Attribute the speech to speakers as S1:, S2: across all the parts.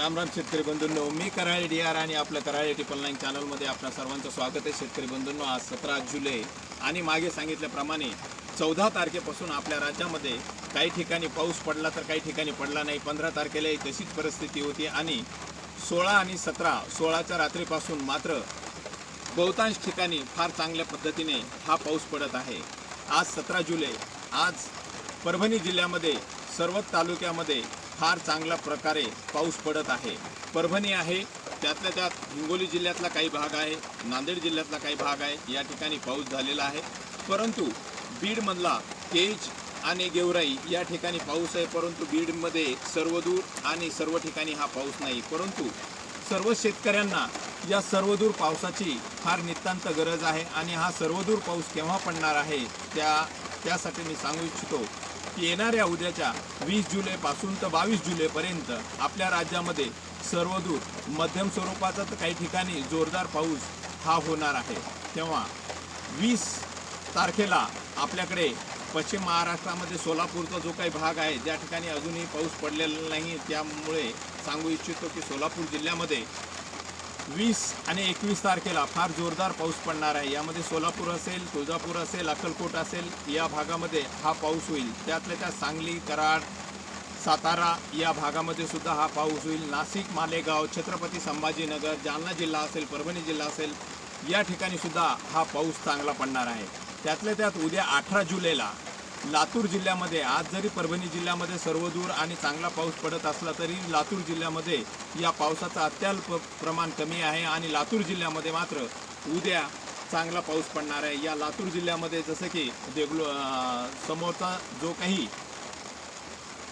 S1: राम राम शेतकरी बंधूंनो मी Karale D R आणि आपलं कराळे टिपलनाईन चॅनलमध्ये आपल्या सर्वांचं स्वागत आहे. शेतकरी बंधूंनो आज सतरा जुलै आणि मागे सांगितल्याप्रमाणे चौदा तारखेपासून आपल्या राज्यामध्ये काही ठिकाणी पाऊस पडला तर काही ठिकाणी पडला नाही. पंधरा तारखेलाही तशीच परिस्थिती होती आणि सोळा आणि सतरा सोळाच्या रात्रीपासून मात्र बहुतांश ठिकाणी फार चांगल्या पद्धतीने हा पाऊस पडत आहे. आज सतरा जुलै आज परभणी जिल्ह्यामध्ये सर्वच तालुक्यामध्ये फार चांगल्या प्रकारे पाऊस पडत आहे. परभणी आहे त्यातल्या त्यात हिंगोली जिल्ह्यातला काही भाग आहे नांदेड जिल्ह्यातला काही भाग आहे या ठिकाणी पाऊस झालेला आहे. परंतु बीडमधला केज आणि गेवराई या ठिकाणी पाऊस आहे परंतु बीडमध्ये सर्वदूर आणि सर्व ठिकाणी हा पाऊस नाही. परंतु सर्व शेतकऱ्यांना या सर्वदूर पावसाची फार नितांत गरज आहे आणि हा सर्वदूर पाऊस केव्हा पडणार आहे त्या त्यासाठी मी सांगू इच्छितो. येणाऱ्या उद्याच्या वीस जुलैपासून तर बावीस जुलैपर्यंत आपल्या राज्यामध्ये सर्वदूर मध्यम स्वरूपाचा तर काही ठिकाणी जोरदार पाऊस हा होणार आहे. तेव्हा वीस तारखेला आपल्याकडे पश्चिम महाराष्ट्रामध्ये सोलापूरचा जो काही भाग आहे ज्या ठिकाणी अजूनही पाऊस पडलेला नाही त्यामुळे सांगू इच्छितो की सोलापूर जिल्ह्यामध्ये वीस आणि एकवीस तारखेला फार जोरदार पाऊस पडणार आहे. यामध्ये सोलापूर असेल तुळजापूर असेल अक्कलकोट असेल या भागामध्ये हा पाऊस होईल. त्यातल्या त्यात सांगली कराड सातारा या भागामध्ये सुद्धा हा पाऊस होईल. नाशिक मालेगाव छत्रपती संभाजीनगर जालना जिल्हा असेल परभणी जिल्हा असेल या ठिकाणी सुद्धा हा पाऊस चांगला पडणार आहे. त्यातल्या त्यात उद्या अठरा जुलैला लातूर जिल्ह्यामध्ये आज जरी परभणी जिल्ह्यामध्ये सर्वदूर आणि चांगला पाऊस पडत असला तरी लातूर जिल्ह्यामध्ये या पावसाचं अत्यल्प प्रमाण कमी आहे आणि लातूर जिल्ह्यामध्ये मात्र उद्या चांगला पाऊस पडणार आहे. या लातूर जिल्ह्यामध्ये जसं की देगलू समोरचा जो काही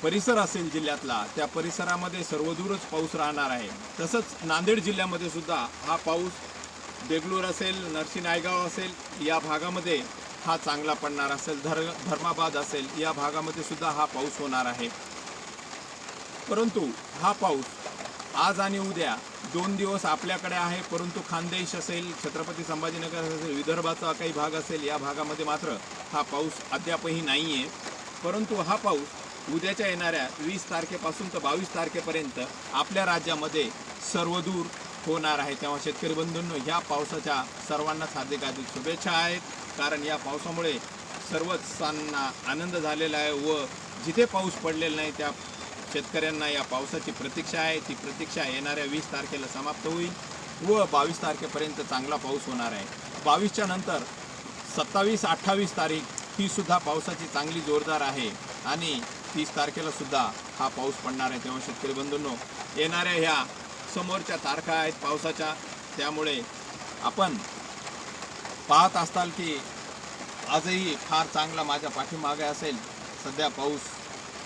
S1: परिसर असेल जिल्ह्यातला त्या परिसरामध्ये सर्वदूरच पाऊस राहणार आहे. तसंच नांदेड जिल्ह्यामध्ये सुद्धा हा पाऊस देगलूर असेल नरसी नायगाव असेल या भागामध्ये हा चांगला पडणार असेल धर धर्माबाद असेल या भागामध्ये सुद्धा हा पाऊस होणार आहे. परंतु हा पाऊस आज आणि उद्या दोन दिवस आपल्याकडे आहे परंतु खानदेश असेल छत्रपती संभाजीनगर असेल विदर्भाचा काही भाग असेल या भागामध्ये मात्र हा पाऊस अद्यापही नाही आहे परंतु हा पाऊस उद्याच्या येणाऱ्या वीस तारखेपासून तर बावीस तारखेपर्यंत आपल्या राज्यामध्ये सर्वदूर होणार आहे. तेव्हा शेतकरी बंधूंनो ह्या पावसाच्या सर्वांनाच हार्दिक हार्दिक शुभेच्छा आहेत. कारण या पावसामुळे सर्वचांना आनंद झालेला आहे व जिथे पाऊस पडलेला नाही त्या शेतकऱ्यांना या पावसाची प्रतीक्षा आहे. ती प्रतीक्षा येणाऱ्या वीस तारखेला समाप्त होईल व बावीस तारखेपर्यंत चांगला पाऊस होणार आहे. बावीसच्या नंतर सत्तावीस अठ्ठावीस तारीख ही सुद्धा पावसाची चांगली जोरदार आहे आणि तीस तारखेला सुद्धा हा पाऊस पडणार आहे. तेव्हा शेतकरी बंधूंनो येणाऱ्या ह्या समोरच्या तारखा आहेत पावसाच्या त्यामुळे आपण पाहत असताल की आजही फार चांगला माझ्या पाठीमागे असेल. सध्या पाऊस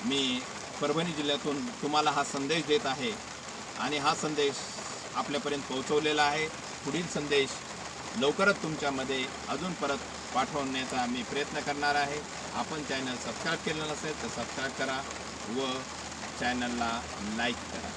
S1: मी परभणी जिल्ह्यातून तुम्हाला हा संदेश देत आहे आणि हा संदेश आपल्यापर्यंत पोहोचवलेला आहे. पुढील संदेश लवकरच तुमच्यामध्ये अजून परत पाठवण्याचा मी प्रयत्न करणार आहे. आपण चॅनल सबस्क्राईब केलं नसेल तर सबस्क्राईब करा व चॅनलला लाईक करा.